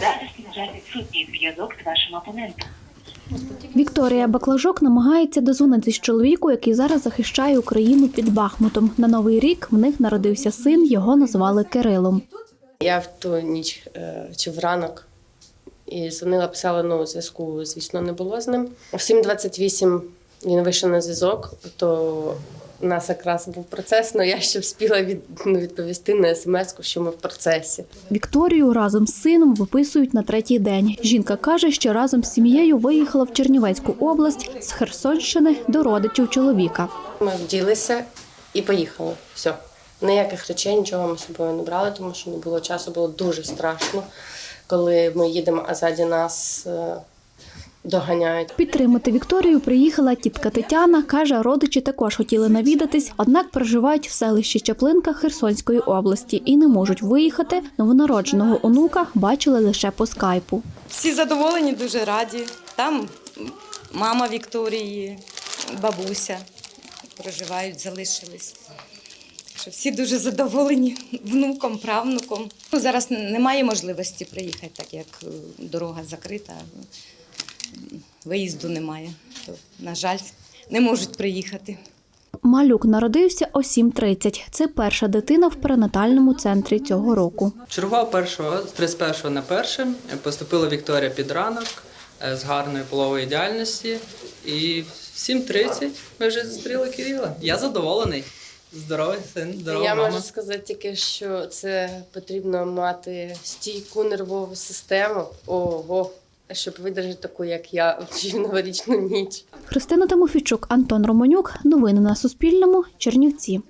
Зараз, на жаль, відсутній зв'язок з вашим опонентом. Вікторія Баклажок намагається дозвонитись чоловіку, який зараз захищає Україну під Бахмутом. На новий рік в них народився син. Його назвали Кирилом. Я в ту ніч е, чи в ранок і дзвонила, писала, ну, зв'язку, звісно, не було з ним. В 7.28 він вийшов на зв'язок, то у нас якраз був процес, але я ще встигла від, ну, відповісти на смс, що ми в процесі. Вікторію разом з сином виписують на третій день. Жінка каже, що разом з сім'єю виїхала в Чернівецьку область з Херсонщини до родичів чоловіка. Ми вділися і поїхали. Все. Ніяких речей, нічого ми з собою не брали, тому що не було часу, було дуже страшно, коли ми їдемо, а ззаді нас е, доганяють. Підтримати Вікторію приїхала тітка Тетяна. каже, родичі також хотіли навідатись, однак проживають в селищі Чаплинка Херсонської області і не можуть виїхати. Новонародженого онука бачили лише по скайпу. Всі задоволені, дуже раді. Там мама Вікторії, бабуся проживають, залишились. Що всі дуже задоволені внуком, правнуком. Ну, зараз немає можливості приїхати, так як е, дорога закрита, виїзду немає. То, на жаль, не можуть приїхати. Малюк народився о 7.30. Це перша дитина в перинатальному центрі цього року. Чергував першого з 31 на перше. Поступила Вікторія під ранок е, з гарної полової діяльності. І в 7.30 ми вже зустріли Кирила. Я задоволений. Здоровий син, здорова Я мама. можу сказати тільки, що це потрібно мати стійку нервову систему. Ого, щоб видержати таку, як я, в новорічну ніч. Христина Тимофійчук, Антон Романюк. Новини на Суспільному. Чернівці.